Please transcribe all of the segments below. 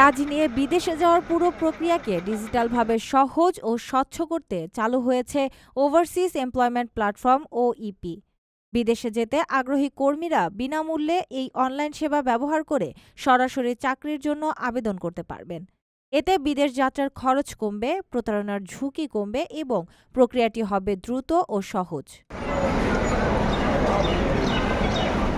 কাজ নিয়ে বিদেশে যাওয়ার পুরো প্রক্রিয়াকে ডিজিটালভাবে সহজ ও স্বচ্ছ করতে চালু হয়েছে overseas employment platform O EP বিদেশে যেতে আগ্রহী কর্মীরা বিনামূল্যে এই অনলাইন সেবা ব্যবহার করে সরাসরি চাকরির জন্য আবেদন করতে পারবেন। এতে বিদেশ যাত্রার খরচ কমবে, প্রতারণার ঝুঁকি কমবে এবং প্রক্রিয়াটি হবে দ্রুত ও সহজ।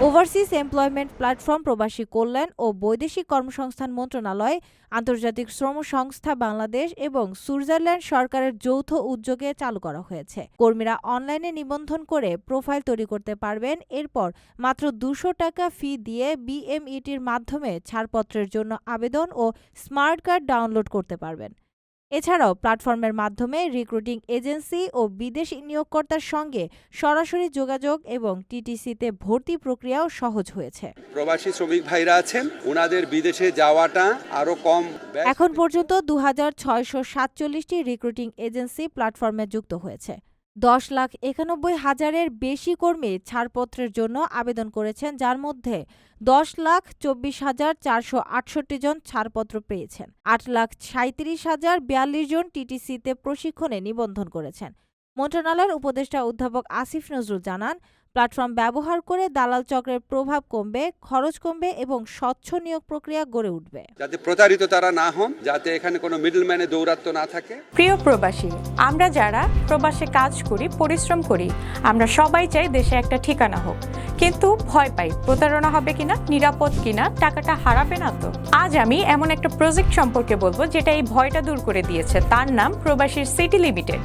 ওভারসিজ এমপ্লয়মেন্ট প্ল্যাটফর্ম প্রবাসী কল্যাণ ও বৈদেশিক কর্মসংস্থান মন্ত্রণালয়, আন্তর্জাতিক শ্রম সংস্থা বাংলাদেশ এবং সুইজারল্যান্ড সরকারের যৌথ উদ্যোগে চালু করা হয়েছে। কর্মীরা অনলাইনে নিবন্ধন করে প্রোফাইল তৈরি করতে পারবেন। এরপর মাত্র দুশো টাকা ফি দিয়ে বিএমইটির মাধ্যমে ছাড়পত্রের জন্য আবেদন ও স্মার্ট কার্ড ডাউনলোড করতে পারবেন। এছাড়াও প্ল্যাটফর্মের মাধ্যমে রিক্রুটিং এজেন্সি ও বিদেশি নিয়োগকর্তার সঙ্গে সরাসরি যোগাযোগ এবং টিটিসিতে ভর্তি প্রক্রিয়াও সহজ হয়েছে। প্রবাসী শ্রমিক ভাইরা আছেন ওনাদের বিদেশে যাওয়াটা আরও কম এখন পর্যন্ত দু হাজার ছয়শো সাতচল্লিশটি রিক্রুটিং এজেন্সি প্ল্যাটফর্মে যুক্ত হয়েছে। দশ লাখ একানব্বই হাজারের বেশি কর্মী ছাড়পত্রের জন্য আবেদন করেছেন, যার মধ্যে দশ লাখ চব্বিশ হাজার চারশো আটষট্টি জন ছাড়পত্র পেয়েছেন। আট লাখ সাঁত্রিশ হাজার বিয়াল্লিশ জন টিটিসিতে প্রশিক্ষণে নিবন্ধন করেছেন। মন্ত্রণালয়ের উপদেষ্টা অধ্যাপক আসিফ নজরুল জানান প্ল্যাটফর্ম ব্যবহার করে দালাল চক্রের প্রভাব কমবে খরচ কমবে এবং স্বচ্ছ নিয়োগ প্রক্রিয়া গড়ে উঠবে। যাতে প্রতারিত তারা না হন যাতে এখানে কোনো মিডলম্যানে দৌরাত্ম না থাকে। প্রিয় প্রবাসী আমরা যারা প্রবাসে কাজ করি পরিশ্রম করি আমরা সবাই চাই দেশে একটা ঠিকানা হোক। কিন্তু ভয় পাই প্রতারণা হবে কিনা নিরাপদ কিনা টাকাটা হারাবে না তো? আজ আমি এমন একটা প্রজেক্ট সম্পর্কে বলব যেটা এই ভয়টা দূর করে দিয়েছে। তার নাম প্রবাসীর সিটি লিমিটেড।